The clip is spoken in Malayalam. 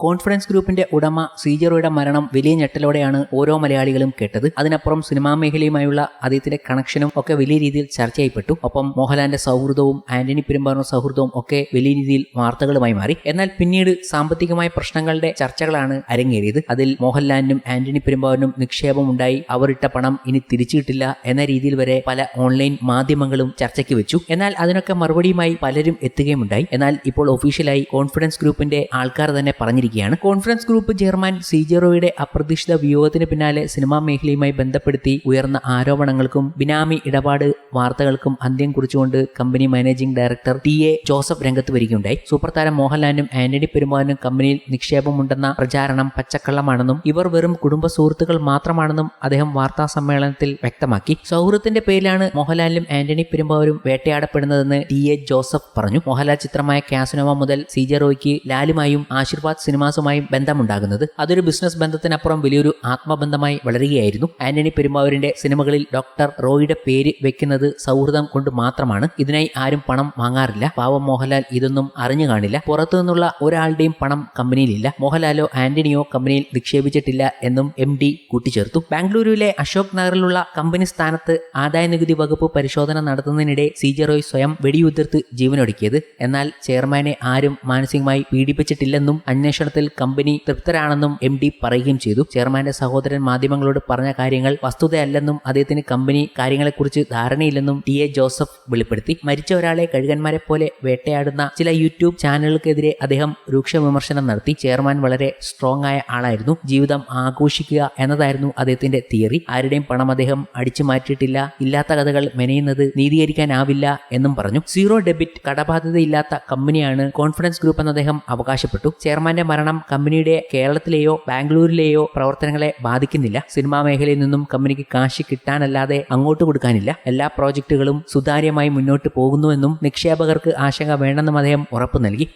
കോൺഫിഡൻസ് ഗ്രൂപ്പിന്റെ ഉടമ സീജറോയുടെ മരണം വലിയ ഞെട്ടലോടെയാണ് ഓരോ മലയാളികളും കേട്ടത്. അതിനപ്പുറം സിനിമാ മേഖലയുമായുള്ള അദ്ദേഹത്തിന്റെ കണക്ഷനും ഒക്കെ വലിയ രീതിയിൽ ചർച്ചയായിപ്പെട്ടു. ഒപ്പം മോഹൻലാലിന്റെ സൗഹൃദവും ആന്റണി പെരുമ്പാറിന്റെ സൗഹൃദവും ഒക്കെ വലിയ രീതിയിൽ വാർത്തകളുമായി മാറി. എന്നാൽ പിന്നീട് സാമ്പത്തികമായ പ്രശ്നങ്ങളുടെ ചർച്ചകളാണ് അരങ്ങേറിയത്. അതിൽ മോഹൻലാലിനും ആന്റണി പെരുമ്പാറിനും നിക്ഷേപം ഉണ്ടായി അവർ ഇട്ട പണം ഇനി തിരിച്ചു കിട്ടില്ല എന്ന രീതിയിൽ വരെ പല ഓൺലൈൻ മാധ്യമങ്ങളും ചർച്ചയ്ക്ക് വെച്ചു. എന്നാൽ അതിനൊക്കെ മറുപടിയുമായി പലരും എത്തുകയുമുണ്ടായി. എന്നാൽ ഇപ്പോൾ ഒഫീഷ്യലായി കോൺഫിഡൻസ് ഗ്രൂപ്പിന്റെ ആൾക്കാർ തന്നെ പറഞ്ഞിരിക്കുകയാണ് കോൺഫറൻസ് ഗ്രൂപ്പ് ചെയർമാൻ സി ജെറോയുടെ അപ്രതീക്ഷിത വിയോഗത്തിന് പിന്നാലെ സിനിമാ മേഖലയുമായി ബന്ധപ്പെടുത്തി ഉയർന്ന ആരോപണങ്ങൾക്കും ബിനാമി ഇടപാട് വാർത്തകൾക്കും അന്ത്യം കുറിച്ചുകൊണ്ട് company managing director T. A. Joseph രംഗത്ത് വരികയുണ്ടായി. സൂപ്പർ താരം മോഹൻലാലിനും ആന്റണി പെരുമാനും കമ്പനിയിൽ നിക്ഷേപമുണ്ടെന്ന പ്രചാരണം പച്ചക്കള്ളമാണെന്നും ഇവർ വെറും കുടുംബ സുഹൃത്തുക്കൾ മാത്രമാണെന്നും അദ്ദേഹം വാർത്താ സമ്മേളനത്തിൽ വ്യക്തമാക്കി. സൗഹൃദത്തിന്റെ പേരിലാണ് മോഹൻലാലിനും ആന്റണി പെരുമ്പാവൂരും വേട്ടയാടപ്പെടുന്നതെന്ന് ടി. എ. ജോസഫ് പറഞ്ഞു. മോഹൻലാൽ ചിത്രമായ കാസനോവ മുതൽ സി ജെ റോയ്ക്ക് ലാലുമായും ആശീർവാദ് സിനിമാസുമായും ബന്ധമുണ്ടാകുന്നത് അതൊരു ബിസിനസ് ബന്ധത്തിനപ്പുറം വലിയൊരു ആത്മബന്ധമായി വളരുകയായിരുന്നു. ആന്റണി പെരുമാവൂരിന്റെ സിനിമകളിൽ ഡോക്ടർ റോയിയുടെ പേര് വെക്കുന്നത് സൗഹൃദം കൊണ്ട് മാത്രമാണ്. ഇതിനായി ആരും പണം വാങ്ങാറില്ല. പാവം മോഹൻലാൽ ഇതൊന്നും അറിഞ്ഞു കാണില്ല. പുറത്തു നിന്നുള്ള ഒരാളുടെയും പണം കമ്പനിയിലില്ല. മോഹൻലാലോ ആന്റണിയോ കമ്പനിയിൽ നിക്ഷേപിച്ചിട്ടില്ല എന്നും എം ഡി കൂട്ടിച്ചേർത്തു. ബാംഗ്ലൂരുവിലെ അശോക് നഗറിലുള്ള കമ്പനി സ്ഥാനത്ത് ആദായ നികുതി വകുപ്പ് പരിശോധന നടത്തുന്നതിനിടെ റോയ് സ്വയം വെടിയുതിർത്ത് ജീവനൊടുക്കിയത്. എന്നാൽ ചെയർമാനെ ആരും മാനസികമായി പീഡിപ്പിച്ചിട്ടില്ലെന്നും അന്വേഷണത്തിൽ കമ്പനി തൃപ്തരാണെന്നും എം ഡി പറയുകയും ചെയ്തു. ചെയർമാന്റെ സഹോദരൻ മാധ്യമങ്ങളോട് പറഞ്ഞ കാര്യങ്ങൾ വസ്തുതയല്ലെന്നും അദ്ദേഹത്തിന് കമ്പനി കാര്യങ്ങളെക്കുറിച്ച് ധാരണയില്ലെന്നും ടി എ ജോസഫ് വെളിപ്പെടുത്തി. മരിച്ച ഒരാളെ കഴുകന്മാരെ പോലെ വേട്ടയാടുന്ന ചില യൂട്യൂബ് ചാനലുകൾക്കെതിരെ അദ്ദേഹം രൂക്ഷ വിമർശനം നടത്തി. ചെയർമാൻ വളരെ സ്ട്രോങ് ആയ ആളായിരുന്നു. ജീവിതം ആഘോഷിക്കുക എന്നതായിരുന്നു അദ്ദേഹത്തിന്റെ തിയറി. ആരുടെയും പണം അദ്ദേഹം അടിച്ചു മാറ്റിയിട്ടില്ല. ഇല്ലാത്ത കഥകൾ മെനയുന്നത് നീതീകരിക്കാനാവില്ല എന്നും പറഞ്ഞു. സീറോ ഡെബിറ്റ് കടബാധ്യതയില്ലാത്ത കമ്പനിയാണ് കോൺഫിഡൻസ് ഗ്രൂപ്പ് എന്ന് അദ്ദേഹം അവകാശപ്പെട്ടു. ചെയർമാന്റെ മരണം കമ്പനിയുടെ കേരളത്തിലെയോ ബാംഗ്ലൂരിലെയോ പ്രവർത്തനങ്ങളെ ബാധിക്കുന്നില്ല. സിനിമാ മേഖലയിൽ നിന്നും കമ്പനിക്ക് കാശ് കിട്ടാനല്ലാതെ അങ്ങോട്ട് കൊടുക്കാനില്ല. എല്ലാ പ്രോജക്റ്റുകളും സുതാര്യമായി മുന്നോട്ട് പോകുന്നുവെന്നും നിക്ഷേപകർക്ക് ആശങ്ക വേണ്ടെന്നും അദ്ദേഹം ഉറപ്പു നൽകി.